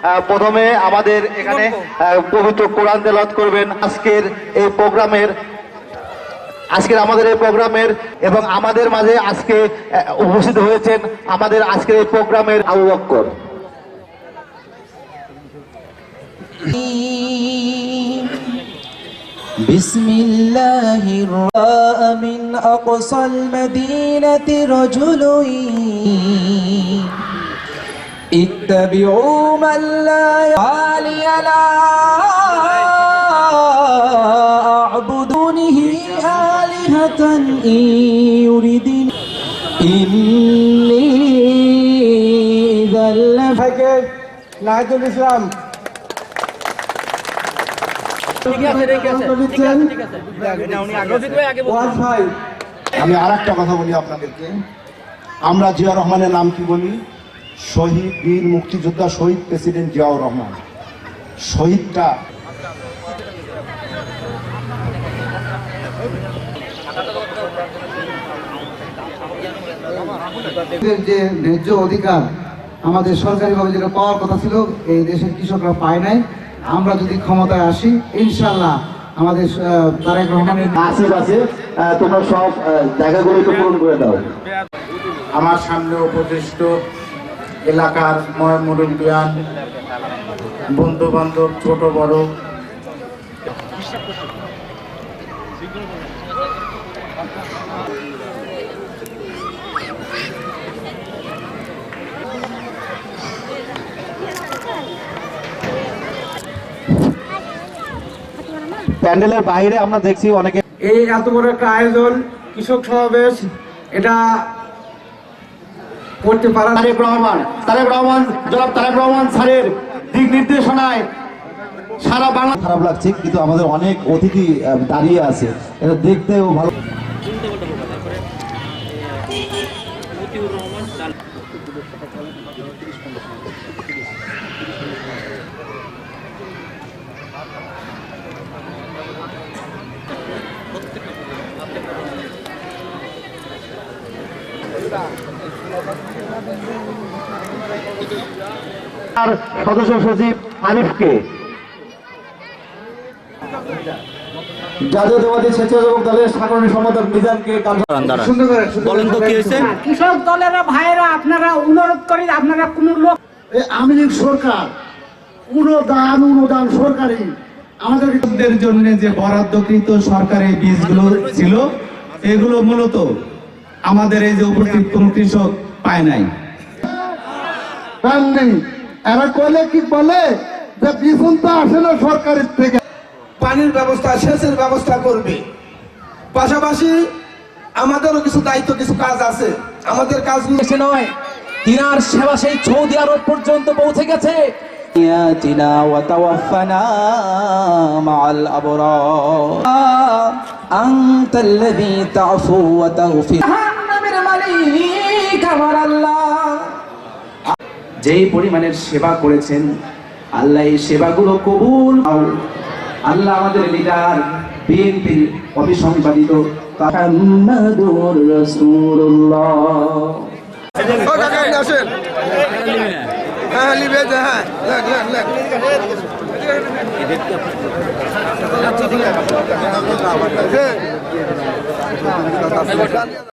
আহ, প্রথমে আমাদের এখানে আহ, পবিত্র কোরআন তেলাওয়াত করবেন আজকের এই প্রোগ্রামের আজকের আমাদের এই প্রোগ্রামের এবং আমাদের মাঝে আজকে আহ, উপস্থিত হয়েছেন আমাদের আজকের এই প্রোগ্রামের আবু বক্কর بسم الله الرحمن من أقصى المدينة رجل اتبعوا من لا يعالي لا أعبدونه آلهة إن يردني إني إذا لفي ভাইকে নাহিদুল ইসলাম দিচ্ছেন ওয়াজ ভাই আমি আর একটা কথা বলি আপনাদেরকে আমরা জিয়া রহমানের নাম কি বলি শহীদ বীর মুক্তিযোদ্ধা শহীদ প্রেসিডেন্ট জিয়াউর রহমান। শহীদটা যে ন্যায্য অধিকার আমাদের সরকারিভাবে যেটা পাওয়ার কথা ছিল এই দেশের কৃষকরা পায় নাই। আমরা যদি ক্ষমতায় আসি ইনশাল্লাহ আমাদের তারেক রহমানের আছে। তোমরা সব জায়গাগুলো একটু পূরণ করে দাও। আমার সামনে উপদেষ্ট এলাকার ময় মুরব্বিয়ান বন্ধু বান্ধব ছোট বড়। প্যান্ডেলের বাইরে আমরা দেখছি অনেকে এই এত বড় একটা আয়োজন কৃষক সমাবেশ এটা করতে পারা তারেক রহমান তারেক রহমান জনাব তারেক রহমান স্যারের দিক নির্দেশনায় সারা বাংলা খারাপ লাগছে কিন্তু আমাদের অনেক অতিথি দাঁড়িয়ে আছে। এটা দেখতেও ভালো আর সদস্য সচিব আনিফকে। জাতীয়তাবাদী স্বেচ্ছাসেবক দলের সাধারণ সম্পাদক মিজানকে গান- সুন্দর করে বলেন তো কি হয়েছে? কৃষক দলের ভাইয়েরা আপনারা অনুরোধ করি আপনারা কোন লোক আমি সরকার অনুদান অনুদান সরকারি। আমাদের কৃষকদের জন্য যে বরাদ্দকৃত সরকারি বীজগুলো ছিল এগুলো মূলত আমাদের এই যে উপস্থিত কোন কৃষক পায় নেই। এরা কলে কি বলে যে বিছুন তো আসে না সরকারের থেকে পানির ব্যবস্থা সেচের ব্যবস্থা করবে পাশাপাশি আমাদেরও কিছু দায়িত্ব কিছু কাজ আছে আমাদের কাজগুলো দেশে নয় তিনার সেবা সেই সৌদি আরব পর্যন্ত পৌঁছে গেছে ياتنا وتوفنا مع الأبرار أنت الذي تعفو وتغفر যেই পরিমাণের সেবা করেছেন আল্লাহ এই সেবাগুলো কবুল। আল্লাহ আমাদের লিডার বিএনপির হ্যাঁ হ্যাঁ লেখ